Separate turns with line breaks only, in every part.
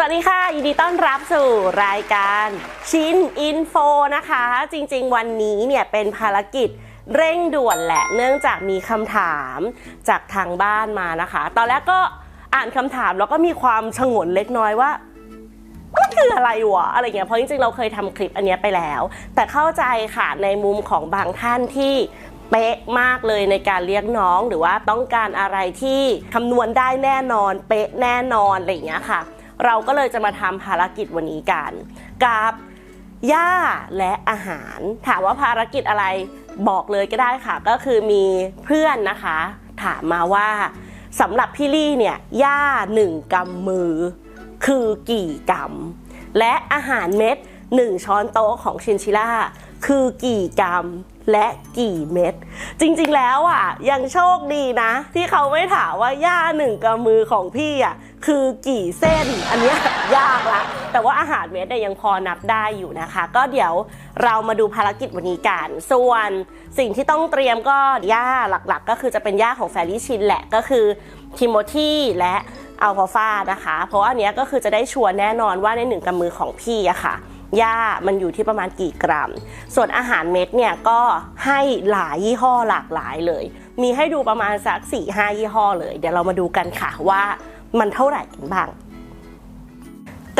สวัสดีค่ะ ยินดีต้อนรับสู่รายการชินอินโฟนะคะจริงๆ วันนี้เนี่ยเป็นภารกิจเร่งด่วน แหละเนื่องจากมีคำถามจากทางบ้านมานะคะ ตอนแรกก็อ่านคำถามแล้วก็มีความชงนเล็กน้อยว่ามันคืออะไรวะอะไรเงี้ยเพราะจริงๆเราเคยทำคลิปอันนี้ไปแล้ว แต่เข้าใจค่ะในมุมของบางท่านที่เป๊ะมากเลยในการเลี้ยงน้อง หรือว่าต้องการอะไรที่คำนวณได้แน่นอนเป๊ะแน่นอนอะไรอย่างเงี้ยค่ะเราก็เลยจะมาทำภารกิจวันนี้กัน กับหญ้าและอาหาร ถามว่าภารกิจอะไรบอกเลยก็ได้ค่ะ ก็คือมีเพื่อนนะคะ ถามมาว่าสำหรับพี่ลี่เนี่ยหญ้าหนึ่งกำมือ คือกี่กำและอาหารเม็ดหนึ่งช้อนโต๊ะของชินชิล่าคือกี่กรัมและกี่เม็ดจริงๆแล้วอ่ะ ยังโชคดีนะ ที่เขาไม่ถามว่าหญ้าหนึ่งกำมือของพี่อ่ะคือกี่เส้นอันนี้ยากละแต่ว่าอาหารเม็ดยังพอนับได้อยู่นะคะ ก็เดี๋ยวเรามาดูภารกิจวันนี้กันส่วนสิ่งที่ต้องเตรียมก็หญ้าหลักๆ ก็คือจะเป็นหญ้าของแฟรี่ชินแหละก็คือทิโมธีและอัลฟาฟานะคะเพราะอันนี้ก็คือจะได้ชัวร์แน่นอนว่าในหนึ่งกำมือของพี่อะค่ะหญ้ามันอยู่ที่ประมาณกี่กรัมส่วนอาหารเม็ดเนี่ยก็ให้หลายยี่ห้อหลากหลายเลย มีให้ดูประมาณสัก4ายี่ห้อเลย เดี๋ยวเรามาดูกันค่ะว่ามันเท่าไหร่กันบ้าง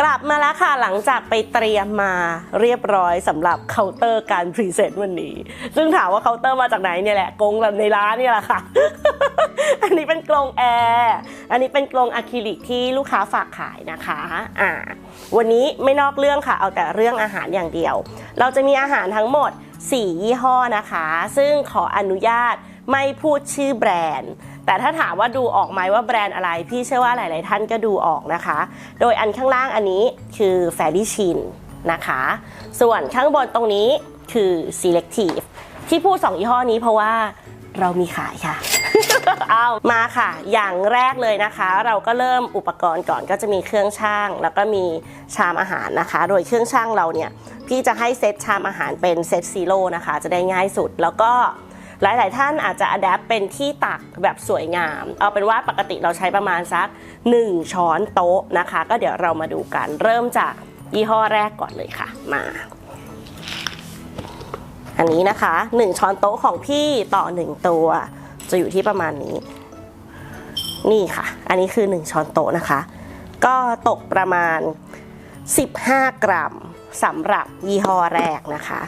กลับมาแล้วค่ะ หลังจากไปเตรียมมาเรียบร้อยสำหรับเคาน์เตอร์การพรีเซนต์วันนี้ ซึ่งถามว่าเคาน์เตอร์มาจากไหนเนี่ยแหละกงแบบในร้านเนี่ยแหละค่ะ อันนี้เป็นกรงแอร์ อันนี้เป็นกรงอะคริลิกที่ลูกค้าฝากขายนะคะ อ่า วันนี้ไม่นอกเรื่องค่ะ เอาแต่เรื่องอาหารอย่างเดียว เราจะมีอาหารทั้งหมด4ยี่ห้อนะคะ ซึ่งขออนุญาตไม่พูดชื่อแบรนด์แต่ถ้าถามว่าดูออกไหมว่าแบรนด์อะไรพี่เชื่อว่าหลาย ๆ ท่านก็ดูออกนะคะ โดยอันข้างล่างอันนี้คือแฟรี่ชินนะคะส่วนข้างบนตรงนี้คือ selective ที่พูด2ยี่ห้อนี้เพราะว่าเรามีขายค่ะเอามาค่ะ อย่างแรกเลยนะคะ เราก็เริ่มอุปกรณ์ก่อนก็จะมีเครื่องช่าง แล้วก็มีชามอาหารนะคะ โดยเครื่องช่างเราเนี่ยพี่จะให้เซตชามอาหารเป็นเซตซีโร่นะคะจะได้ง่ายสุดแล้วก็หลาย ๆ ท่านอาจจะอัดแอปเป็นที่ตักแบบสวยงาม เอาเป็นว่าปกติเราใช้ประมาณสัก1ช้อนโต๊ะนะคะ ก็เดี๋ยวเรามาดูกัน เริ่มจากยี่ห้อแรกก่อนเลยค่ะ มา อันนี้นะคะ 1 ช้อนโต๊ะของพี่ต่อ 1 ตัว จะอยู่ที่ประมาณนี้ นี่ค่ะ อันนี้คือ 1 ช้อนโต๊ะนะคะ ก็ตกประมาณ 15 กรัมสำหรับยี่ห้อแรกนะคะ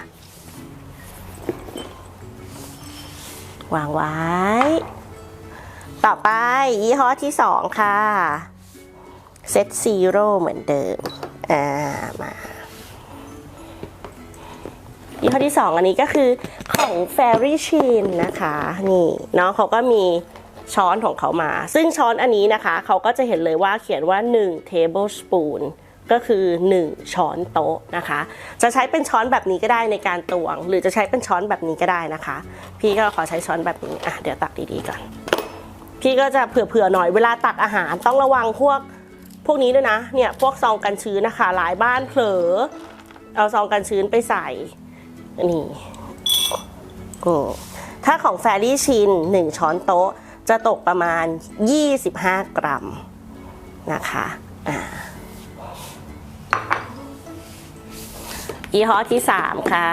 วางไว้ ต่อไปยี่ห้อที่สองค่ะเซตซีโร่เหมือนเดิมอ่ามายี่ห้อที่สองอันนี้ก็คือของ Fairy Chin นะคะ นี่น้องเขาก็มีช้อนของเขามา ซึ่งช้อนอันนี้นะคะเขาก็จะเห็นเลยว่าเขียนว่า 1 tablespoon ก็คือ 1 ช้อนโต๊ะนะคะ จะใช้เป็นช้อนแบบนี้ก็ได้ในการตวง หรือจะใช้เป็นช้อนแบบนี้ก็ได้นะคะ พี่ก็ขอใช้ช้อนแบบนี้อ่ะเดี๋ยวตักดีๆก่อนพี่ก็จะเผื่อๆหน่อย เวลาตักอาหารต้องระวังพวกพวกนี้ด้วยนะ เนี่ยพวกซองกันชื้นนะคะหลายบ้านเผลอเอาซองกันชื้นไปใส่ นี่โอถ้าของแฟรี่ชิน1 ช้อนโต๊ะ จะตกประมาณ 25 กรัมนะคะ อ่ายี่ห้อที่ 3 ค่ะ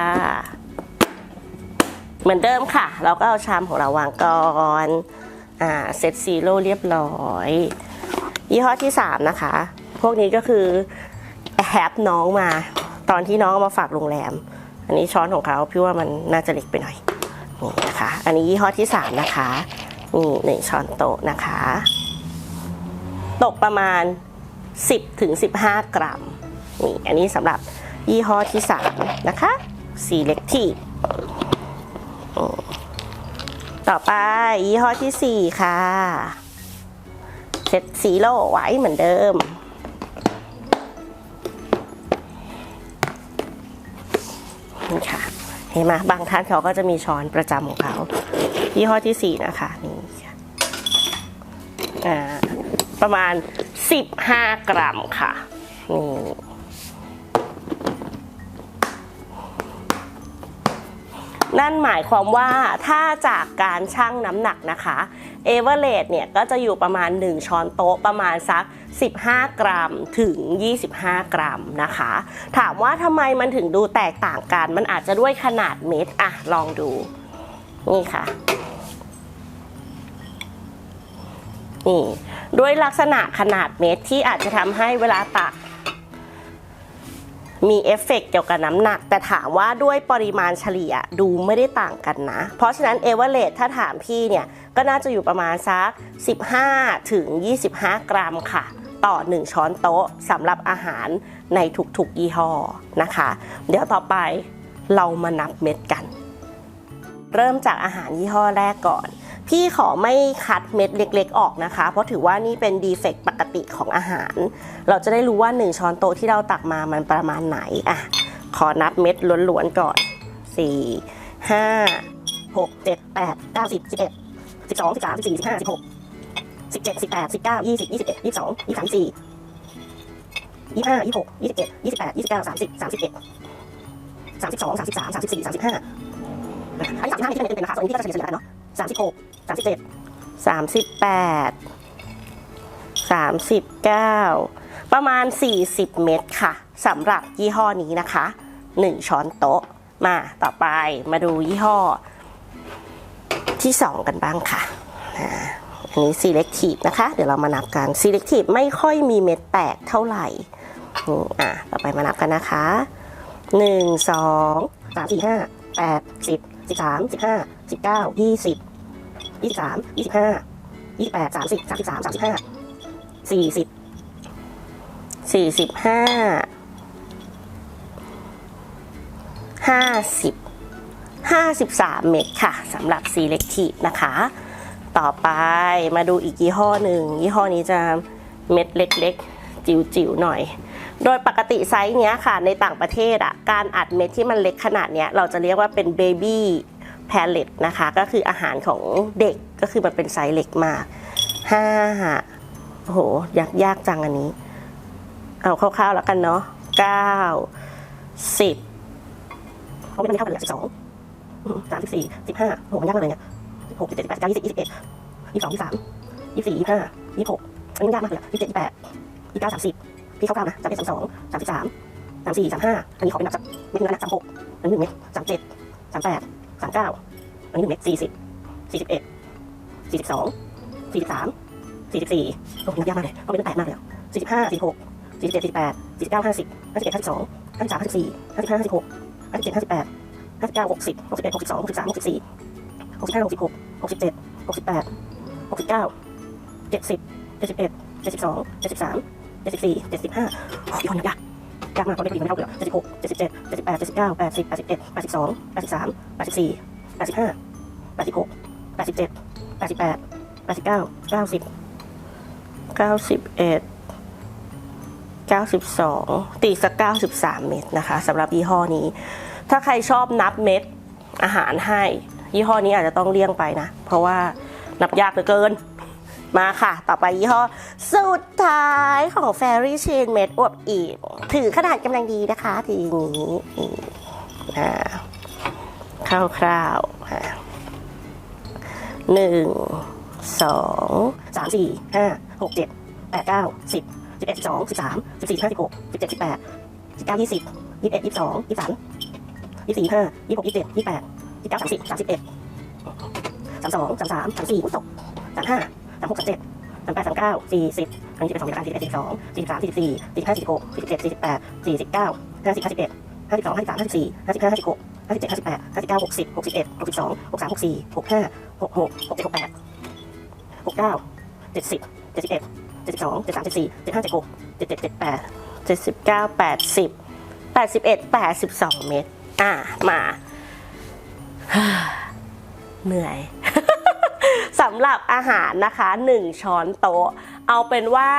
เหมือนเดิมค่ะ เราก็เอาชามของเราวางก่อน อ่าเซตซีโร่เรียบร้อยยี่ห้อที่3นะคะ พวกนี้ก็คือ แฮปน้องมา ตอนที่น้องมาฝากโรงแรม อันนี้ช้อนของเขาพี่ว่ามันน่าจะเล็กไปหน่อยนี่นะคะ อันนี้ยี่ห้อที่ 3 นะคะ นี่หนึ่งช้อนโต๊ะนะคะ ตกประมาณ 10-15 กรัม นี่อันนี้สำหรับยี่ห้อที่สามนะคะ สีเล็กที่ ต่อไปยี่ห้อที่สี่ค่ะเซตสีโลไว้เหมือนเดิม นี่ค่ะ เห็นไหมบางท่านเขาก็จะมีช้อนประจำของเขา ยี่ห้อที่สี่นะคะ นี่ค่ะประมาณ 15 กรัมค่ะ นี่นั่นหมายความว่าถ้าจากการชั่งน้ำหนักนะคะเอเวอร์เรสเนี่ย ก็จะอยู่ประมาณ 1 ช้อนโต๊ะประมาณสัก 15 กรัมถึง 25 กรัมนะคะ ถามว่าทำไมมันถึงดูแตกต่างกันมันอาจจะด้วยขนาดเม็ดอะลองดู นี่ค่ะนี่ด้วยลักษณะขนาดเม็ดที่อาจจะทำให้เวลาตักมีเอฟเฟกเกี่ยวกับน้ำหนัก แต่ถามว่าด้วยปริมาณเฉลี่ยดูไม่ได้ต่างกันนะ เพราะฉะนั้นเอเวอเรสถ้าถามพี่เนี่ย ก็น่าจะอยู่ประมาณสัก 15 ถึง 25 กรัมค่ะ ต่อ 1 ช้อนโต๊ะสำหรับอาหารในทุกๆยี่ห้อนะคะ เดี๋ยวต่อไปเรามานับเม็ดกัน เริ่มจากอาหารยี่ห้อแรกก่อนพี่ขอไม่คัดเม็ดเล็กๆออกนะคะ เพราะถือว่านี่เป็นดีเฟกต์ปกติของอาหาร เราจะได้รู้ว่า1ช้อนโต๊ะที่เราตักมามันประมาณไหนอ่ะขอนับเม็ดล้วนๆก่อน4 5 6 7 8 9 10 11 12 13 14 15 16 17 18 19 20 21 22 23 24 25 26 27 28 29 30 31 32 33 34 35อันนี้35ไม่ใช่เป็นเป็นราคะส่วนนี้ก็จะเฉลี่ยๆกันเนาะ36สามสิบเจ็ดสามสิบแปดสามสิบเก้า ประมาณ 40 เม็ดค่ะสำหรับยี่ห้อนี้นะคะ 1 ช้อนโต๊ะ มาต่อไปมาดูยี่ห้อ ที่ 2 กันบ้างค่ะ อันนี้ selective นะคะ เดี๋ยวเรามานับกัน selective ไม่ค่อยมีเม็ดแตกเท่าไหร่อ่ะต่อไปมานับกันนะคะ 1 2 3 4 5 8 10 13 15 19 20ยี่สิบสามยี่สิบห้ายี่สิบแปดสามสิบสามสิบสามสามสิบห้าสี่สิบสี่สิบห้าห้าสิบห้าสิบสามเมตรค่ะสำหรับ selective นะคะ ต่อไปมาดูอีกยี่ห้อหนึ่ง ยี่ห้อนี้จะเม็ดเล็กๆจิ๋วๆหน่อย โดยปกติไซส์เนี้ยค่ะในต่างประเทศอะการอัดเม็ดที่มันเล็กขนาดเนี้ย เราจะเรียกว่าเป็นบบี้แพลเลตนะคะก็คืออาหารของเด็กก็คือมันเป็นไซส์เล็กมากห้าโอ้โห ยากยากจังอันนี้ เอาคร่าวๆแล้วกันเนาะเก้าสิบเขาไม่ได้เท่ากันเลยสิบสองสามสิบสี่สิบห้าโหมันยากมากเลยเนี่ยหกสิบเจ็ดสิบแปดเก้ายี่สิบยี่สิบเอ็ดยี่สองยี่สามยี่สี่ยี่ห้ายี่สิบหกอันนี้ยากมากเลยยี่สิบเจ็ดยี่แปดยี่เก้าสามสิบพี่เข้าวๆนะสามสิบสองสามสิบสามสามสี่สามห้าอันนี้ขอเป็นแบบสักไม่ถึงระดับสามหกอันหนึ่งไหมสามเจ็ดสามแปดสามเก้าอันนี้หนึ่งเมตรสี่สิบสี่สิบเอ็ดสี่สิบสองสี่สิบสามสี่สิบสี่โอ้ยนักยากมากเลยต้องเป็นแปดมากเลยสี่สิบห้าสี่หกสี่สิบเจ็ดสี่สิบแปดสี่สิบเก้าห้าสิบห้าสิบเอ็ดห้าสิบสองห้าสิบสามห้าสิบสี่ห้าสิบห้าห้าสิบหกห้าสิบเจ็ดห้าสิบแปดห้าสิบเก้าหกสิบหกสิบเอ็ดหกสิบสองหกสิบสามหกสิบสี่หกสิบห้าหกสิบหกหกสิบเจ็ดหกสิบแปดหกสิบเก้าเจ็ดสิบเจ็ดสิบเอ็ดเจ็ดสิบสองเจ็ดสิบสามเจ็ดสิบสี่เจ็ดสิบห้าโอ้ยนัยากยากมากเพราะเลขดีมันไม่เท่าเปลือกเจ็ดสิบหกเจ็ดสิบเจ็ดเจ็ดสิบแปดเจ็ดสิบเก้าแปดสิบแปดสิบเอ็ดแปดสิบสองแปดสิบสามแปดสิบสี่แปดสิบห้าแปดสิบหกแปดสิบเจ็ดแปดสิบแปดแปดสิบเก้าเก้าสิบเก้าสิบเอ็ดเก้าสิบสองตีสักเก้าสิบสามเม็ดนะคะสำหรับยี่ห้อนี้ ถ้าใครชอบนับเม็ด อาหารให้ ยี่ห้อนี้อาจจะต้องเลี่ยงไปนะ เพราะว่านับยากเหลือเกินมาค่ะ ต่อไปยี่ห้อสุดท้ายของ Fairy Chain Made อวบอีกถือขนาดกำลังดีนะคะ ทีนี้นะคร่าวๆหนึ่ง สอง สาม สี่ห้า หกเจ็ด แปดเก้าสิบสิบเอ็ดสองสิบสามสิบสี่ห้าสิบหกสิบเจ็ดสิบแปดสิบเก้ายี่สิบยี่สิบเอ็ดยี่สิบสองยี่สิบสามยี่สิบสี่ห้ายี่สิบหกยี่สิบเจ็ดยี่สิบแปดยี่สิบเก้าสามสิบสามสิบเอ็ดสามสองสามสามสามสี่ตกสามห้าสามหกสามเจ็ดสามแปดสามเก้าสี่สิบอันนี้สิบสองสิบสามสิบเอ็ดสิบสองสิบสามสิบสี่สิบห้าสิบหกสี่สิบเจ็ดสิบแปดสี่สิบเก้าห้าสิบห้าสิบเอ็ดห้าสิบสองห้าสิบสามห้าสิบสี่ห้าสิบห้าห้าสิบหกห้าสิบเจ็ดห้าสิบแปดห้าสิบเก้าหกสิบหกสิบเอ็ดหกสิบสองหกสามหกสี่หกห้าหกหกหกเจ็ดหกแปดหกเก้าเจ็ดสิบเจ็ดสิบเอ็ดเจ็ดสิบสองเจ็ดสามเจ็ดสี่เจ็ดห้าเจ็ดหกเจ็ดเจ็ดเจ็ดแปดเจ็ดสิบเก้าแปดสิบแปดสิบเอ็ดแปดสิบสองเมตรอ่ามาเหนื่อยสำหรับอาหารนะคะ 1 ช้อนโต๊ะเอาเป็นว่า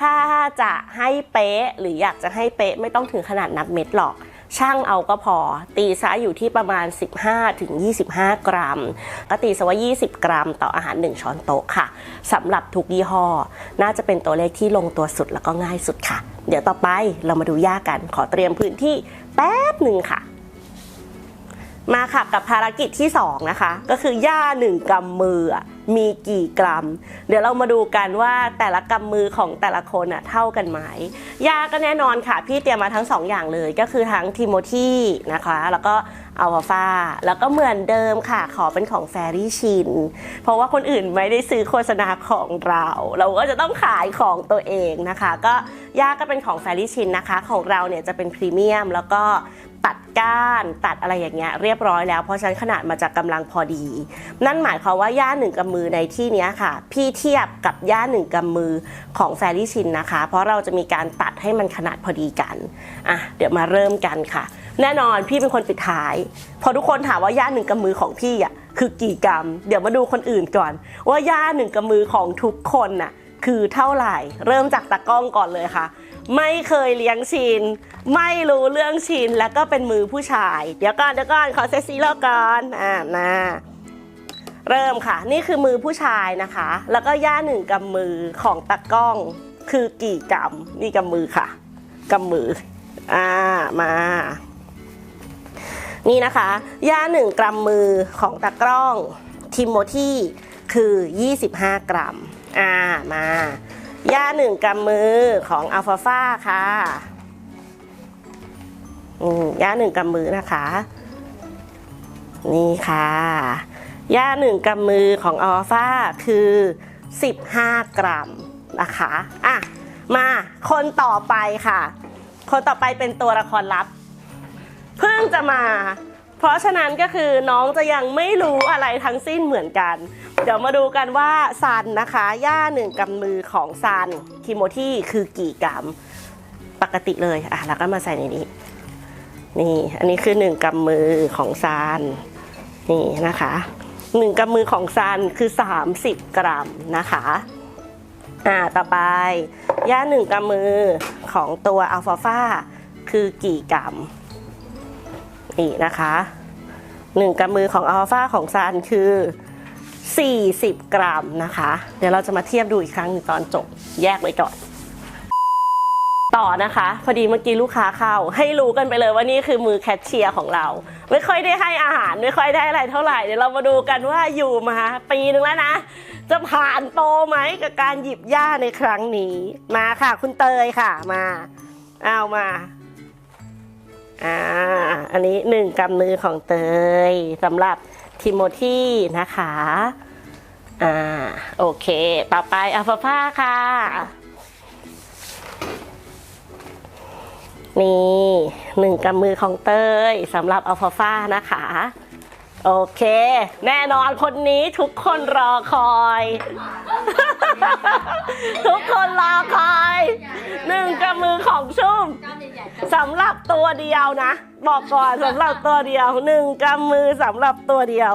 ถ้าจะให้เป๊ะหรืออยากจะให้เป๊ะไม่ต้องถึงขนาดนับเม็ดหรอก ช่างเอาก็พอ ตีซะอยู่ที่ประมาณ 15-25ถึงกรัมก็ตีซะว่า20 กรัม ต่ออาหาร 1 ช้อนโต๊ะค่ะสำหรับทุกยี่ห้อน่าจะเป็นตัวเลขที่ลงตัวสุดแล้วก็ง่ายสุดค่ะ เดี๋ยวต่อไปเรามาดูย่ากันขอเตรียมพื้นที่แป๊บหนึ่งค่ะ มาค่ะกับภารกิจที่2นะคะก็คือย่า1กำมือมีกี่กรัม เดี๋ยวเรามาดูกันว่าแต่ละกำมือของแต่ละคนอะเท่ากันไหม ยาก็แน่นอนค่ะพี่เตรียมมาทั้ง 2ออย่างเลย ก็คือทั้งทิโมธีนะคะ แล้วก็อัลฟาแล้วก็เหมือนเดิมค่ะขอเป็นของแฟรี่ชินเพราะว่าคนอื่นไม่ได้ซื้อโฆษณาของเรา เราก็จะต้องขายของตัวเองนะคะ ก็ยาก็เป็นของแฟรี่ชินนะคะ ของเราเนี่ยจะเป็นพรีเมียมแล้วก็ตัดก้านตัดอะไรอย่างเงี้ยเรียบร้อยแล้วเพราะฉะนั้นขนาดมาจากกำลังพอดี นั่นหมายความว่าย่าหนึ่งกำมือในที่นี้ค่ะพี่เทียบกับย่าหนึ่งกำมือของแฟรี่ชินนะคะ เพราะเราจะมีการตัดให้มันขนาดพอดีกันอ่ะเดี๋ยวมาเริ่มกันค่ะ แน่นอนพี่เป็นคนปิดท้าย พอทุกคนถามว่าย่าหนึ่งกำมือของพี่อ่ะคือกี่กำเดี๋ยวมาดูคนอื่นก่อน ว่าย่าหนึ่งกำมือของทุกคนน่ะคือเท่าไหร่ เริ่มจากตะกล้องก่อนเลยค่ะไม่เคยเลี้ยงชิน ไม่รู้เรื่องชิน แล้วก็เป็นมือผู้ชาย เดี๋ยวก่อนเดี๋ยวก่อนขอเซตซีโลก่อนอ่ามาเริ่มค่ะ นี่คือมือผู้ชายนะคะ แล้วก็ย่าหนึ่งกำมือของตะก้องคือกี่กำนี่กำมือค่ะกำมืออ่ามา นี่นะคะย่าหนึ่งกำมือของตะกร้องทิโมทีคือ 25กรัมอ่ามาหญ้าหนึ่งกำมือของอัลฟาฟาค่ะหญ้าหนึ่งกำมือนะคะ นี่ค่ะหญ้าหนึ่งกำมือของอัลฟาคือ 15กรัมนะคะอ่ะมาคนต่อไปค่ะ คนต่อไปเป็นตัวละครลับ เพิ่งจะมา เพราะฉะนั้นก็คือน้องจะยังไม่รู้อะไรทั้งสิ้นเหมือนกันเดี๋ยวมาดูกันว่าซันนะคะ ย่าหนึ่งกำมือของซันคิโมที่คือกี่กรัมปกติเลยอ่ะแล้วก็มาใส่ในนี้นี่อันนี้คือหนึ่งกำมือของซันนี่นะคะหนึ่งกำมือของซันคือ30กรัมนะคะอ่าต่อไป ย่าหนึ่งกำมือของตัวอัลฟาฟาคือกี่กรัมนี่นะคะหนึ่งกำมือของอัลฟาของซันคือ40 กรัมนะคะ เดี๋ยวเราจะมาเทียบดูอีกครั้งหนึ่งตอนจบแยกไว้ก่อน ต่อนะคะพอดีเมื่อกี้ลูกค้าเข้า ให้รู้กันไปเลยว่านี่คือมือแคชเชียร์ของเรา ไม่ค่อยได้ให้อาหาร ไม่ค่อยได้อะไรเท่าไหร่เดี๋ยวเรามาดูกันว่าอยู่มาปีนึงแล้วนะ จะผ่านโตไหมกับการหยิบย่าในครั้งนี้มาค่ะ คุณเตยค่ะมา เอามาอ่าอันนี้หนึ่งกำมือของเตยสำหรับทิโมธีนะคะ อ่า โอเค ต่อไปอัลฟาฟาค่ะ นี่หนึ่งกำมือของเตยสำหรับอัลฟาฟานะคะโอเค แน่นอนคนนี้ทุกคนรอคอย ทุกคนรอคอยหนึ่งกระมือของชุ่มสำหรับตัวเดียวนะ บอกก่อนสำหรับตัวเดียวหนึ่งกำมือสำหรับตัวเดียว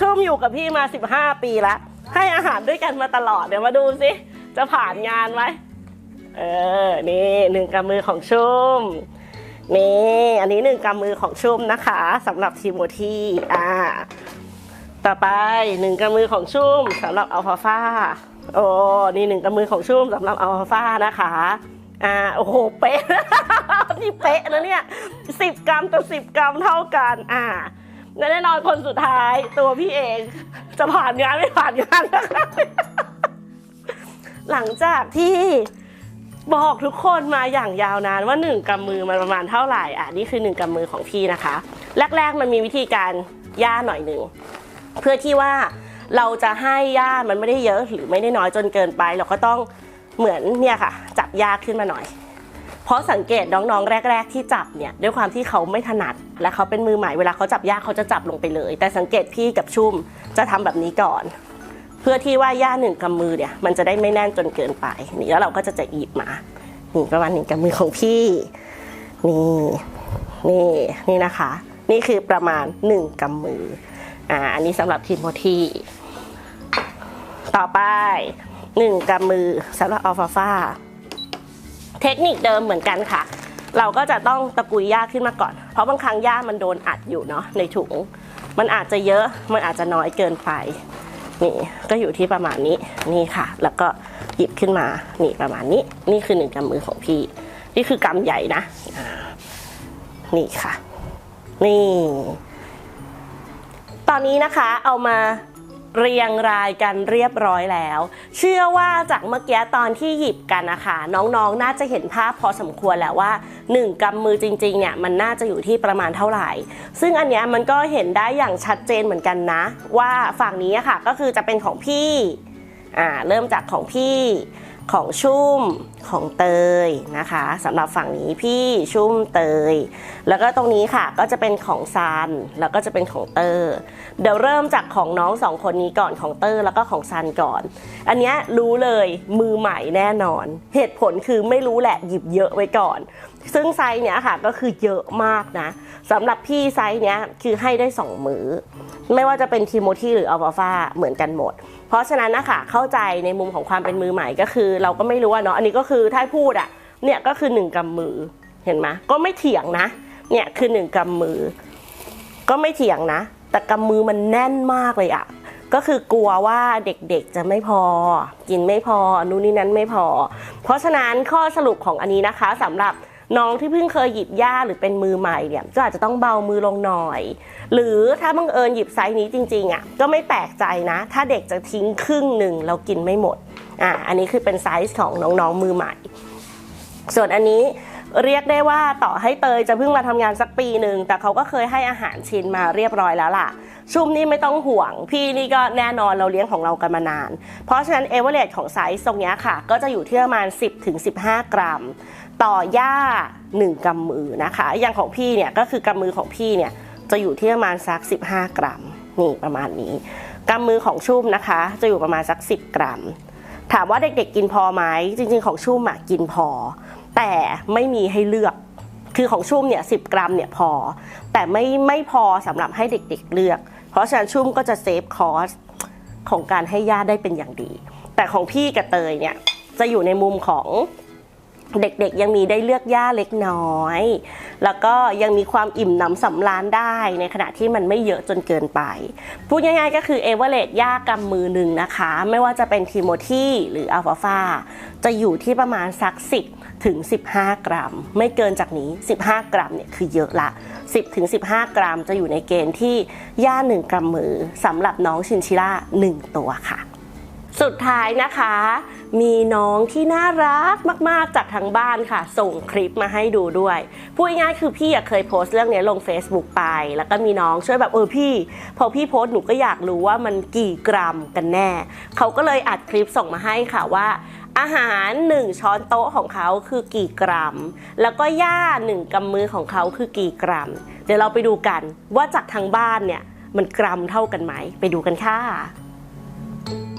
ชุ่มอยู่กับพี่มา 15 ปีแล้วให้อาหารด้วยกันมาตลอด เดี๋ยวมาดูสิจะผ่านงานไหมเออนี่หนึ่งกำมือของชุ่มนี่อันนี้หนึ่งกำมือของชุ่มนะคะสำหรับทีโมทีอ่า ต่อไปหนึ่งกำมือของชุ่มสำหรับอัลฟาฟาโอ้นี่หนึ่งกำมือของชุ่มสำหรับอัลฟาฟานะคะ อ่า โอ้โห เป๊ะนี่เป๊ะนะเนี่ย สิบกรัมต่อสิบกรัมเท่ากัน อ่า แน่นอนคนสุดท้ายตัวพี่เองจะผ่านงาน ไม่ผ่านงานนะคะหลังจากที่บอกทุกคนมาอย่างยาวนานว่า 1กำมือมันประมาณเท่าไหร่อ่ะนี่คือ1กำมือของพี่นะคะ แรกๆมันมีวิธีการย่าหน่อยหนึ่งเพื่อที่ว่าเราจะให้ย่ามันไม่ได้เยอะหรือไม่ได้น้อยจนเกินไปเราก็ต้องเหมือนเนี่ยค่ะจับย่าขึ้นมาหน่อยเพราะสังเกตน้องๆ แรก ๆ ที่จับเนี่ยด้วยความที่เขาไม่ถนัด และเขาเป็นมือใหม่เวลาเขาจับยากเขาจะจับลงไปเลย แต่สังเกตพี่กับชุ่มจะทำแบบนี้ก่อนพื่อที่ว่าย่าหนึ่งกำมือเนี่ยมันจะได้ไม่แน่นจนเกินไป นี่แล้วเราก็จะจะหยิบมา นี่ประมาณหนึ่งกำมือของพี่นี่นี่นี่นะคะ นี่คือประมาณหนึ่งกำมืออ่าอันนี้สำหรับทีมโมทีต่อไปหนึ่งกำมือสำหรับอัลฟาฟาเทคนิคเดิมเหมือนกันค่ะ เราก็จะต้องตะกุยหญ้าขึ้นมาก่อน เพราะบางครั้งหญ้ามันโดนอัดอยู่เนาะในถุง มันอาจจะเยอะมันอาจจะน้อยเกินไปนี่ก็อยู่ที่ประมาณนี้ นี่ค่ะ แล้วก็หยิบขึ้นมา นี่ประมาณนี้ นี่คือหนึ่งกำมือของพี่ นี่คือกำใหญ่นะ นี่ค่ะ นี่ ตอนนี้นะคะ เอามาเรียงรายกันเรียบร้อยแล้ว เชื่อว่าจากเมื่อกี้ตอนที่หยิบกันนะคะน้องๆนน่าจะเห็นภาพพอสมควรแล้วว่า1กำมือจริงๆเนี่ยมันน่าจะอยู่ที่ประมาณเท่าไหร่ ซึ่งอันเนี้ยมันก็เห็นได้อย่างชัดเจนเหมือนกันนะ ว่าฝั่งนี้ค่ะก็คือจะเป็นของพี่อ่าเริ่มจากของพี่ของชุ่มของเตยนะคะสำหรับฝั่งนี้พี่ชุ่มเตย แล้วก็ตรงนี้ค่ะก็จะเป็นของซัน แล้วก็จะเป็นของเตอร์ เดี๋ยวเริ่มจากของน้องสองคนนี้ก่อนของเตอร์แล้วก็ของซันก่อน อันนี้รู้เลยมือใหม่แน่นอน เหตุผลคือไม่รู้แหละหยิบเยอะไว้ก่อน ซึ่งไซส์เนี้ยค่ะก็คือเยอะมากนะสำหรับพี่ไซส์เนี้ยคือให้ได้2มืออไม่ว่าจะเป็นทีโมทีหรืออัลฟาเหมือนกันหมดเพราะฉะนั้นนะคะเข้าใจในมุมของความเป็นมือใหม่ก็คือ เราก็ไม่รู้ว่าเนาะอันนี้ก็คือถ้าพูดอะเนี่ยก็คือหนึ่งกำมือเห็นไหมก็ไม่เถียงนะเนี่ยคือหนึ่งกำมือก็ไม่เถียงนะ แต่กำมือมันแน่นมากเลยอะก็คือกลัวว่าเด็กๆจะไม่พอ กินไม่พอนู่นนี่นั้นไม่พอ เพราะฉะนั้นข้อสรุปของอันนี้นะคะสำหรับน้องที่เพิ่งเคยหยิบย่าหรือเป็นมือใหม่เนี่ย ก็อาจจะต้องเบามือลงหน่อย หรือถ้าบังเอิญหยิบไซส์นี้จริงๆอ่ะ ก็ไม่แปลกใจนะ ถ้าเด็กจะทิ้งครึ่งหนึ่งเรากินไม่หมด อ่า อันนี้คือเป็นไซส์ของน้องๆมือใหม่ ส่วนอันนี้เรียกได้ว่าต่อให้เตยจะเพิ่งมาทำงานสักปีหนึ่งแต่เขาก็เคยให้อาหารชิ้นมาเรียบร้อยแล้วล่ะ ชุมนี่ไม่ต้องห่วง พี่นี่ก็แน่นอนเราเลี้ยงของเรากันมานาน เพราะฉะนั้นเอเวอเรสของไซส์ตรงนี้ค่ะ ก็จะอยู่ที่ประมาณ 10-15 กรัมต่อย่า1กำมือนะคะ อย่างของพี่เนี่ยก็คือกำมือของพี่เนี่ยจะอยู่ที่ประมาณสัก 15 กรัมนี่ประมาณนี้กำมือของชุ่มนะคะ จะอยู่ประมาณสัก 10 กรัม ถามว่าเด็กๆกินพอไหม จริงๆของชุ่มอะกินพอ แต่ไม่มีให้เลือกคือของชุ่มเนี่ยสิกรัมเนี่ยพอ แต่ไม่ไม่พอสำหรับให้เด็กๆเลือก เพราะฉะนั้นชุ่มก็จะเซฟคอสของการให้ญาได้เป็นอย่างดี แต่ของพี่กับเตยเนี่ยจะอยู่ในมุมของเด็กๆ ยังมีได้เลือกหญ้าเล็กน้อย แล้วก็ยังมีความอิ่มหนำสำราญได้ในขณะที่มันไม่เยอะจนเกินไป พูดง่ายๆก็คือเอเวอเรสหญ้ากำมือหนึ่งนะคะ ไม่ว่าจะเป็นทีโมธีหรืออัลฟาฟาจะอยู่ที่ประมาณสัก10ถึง15 กรัม ไม่เกินจากนี้ 15 กรัมเนี่ยคือเยอะละ 10ถึง15 กรัมจะอยู่ในเกณฑ์ที่หญ้า1กรัมมือสำหรับน้องชินชิล่า1ตัวค่ะ สุดท้ายนะคะมีน้องที่น่ารักมากๆจากทางบ้านค่ะ ส่งคลิปมาให้ดูด้วยพูดง่ายๆคือพี่เคยโพสต์เรื่องนี้ลง Facebook ไป แล้วก็มีน้องช่วยแบบเออพี่พอพี่โพสต์หนูก็อยากรู้ว่ามันกี่กรัมกันแน่ เขาก็เลยอัดคลิปส่งมาให้ค่ะว่า อาหาร 1 ช้อนโต๊ะของเขาคือกี่กรัมแล้วก็หญ้า1กำมือของเขาคือกี่กรัมเดี๋ยวเราไปดูกัน ว่าจากทางบ้านเนี่ยมันกรัมเท่ากันไหมไปดูกันค่ะ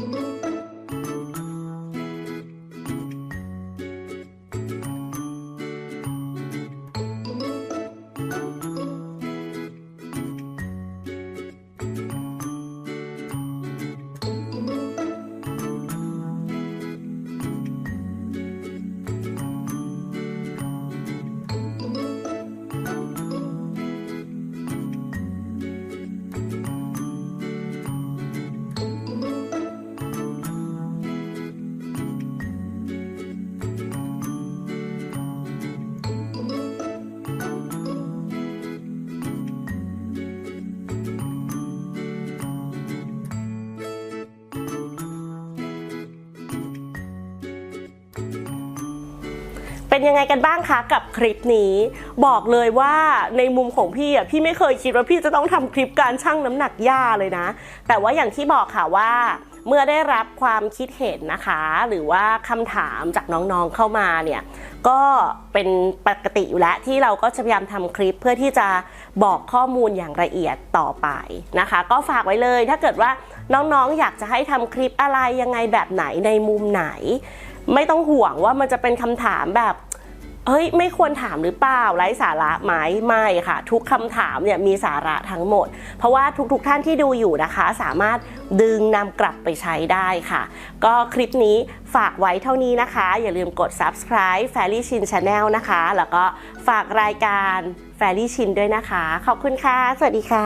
เป็นยังไงกันบ้างคะกับคลิปนี้ บอกเลยว่าในมุมของพี่อ่ะพี่ไม่เคยคิดว่าพี่จะต้องทำคลิปการชั่งน้ำหนักย่าเลยนะ แต่ว่าอย่างที่บอกค่ะว่า เมื่อได้รับความคิดเห็นนะคะ หรือว่าคำถามจากน้องๆเข้ามาเนี่ยก็เป็นปกติอยู่แล้วที่เราก็จะพยายามทำคลิปเพื่อที่จะบอกข้อมูลอย่างละเอียดต่อไปนะคะ ก็ฝากไว้เลย ถ้าเกิดว่าน้องๆอยากจะให้ทำคลิปอะไรยังไงแบบไหนในมุมไหน ไม่ต้องห่วงว่ามันจะเป็นคำถามแบบเฮ้ย ไม่ควรถามหรือเปล่าไร้สาระไหมไม่ค่ะ ทุกคำถามเนี่ยมีสาระทั้งหมด เพราะว่าทุกๆทท่านที่ดูอยู่นะคะ สามารถดึงนำกลับไปใช้ได้ค่ะ ก็คลิปนี้ฝากไว้เท่านี้นะคะ อย่าลืมกด subscribe f a i r y Chin Channel นะคะ แล้วก็ฝากรายการ f a i r y Chin ด้วยนะคะ ขอบคุณค่ะ สวัสดีค่ะ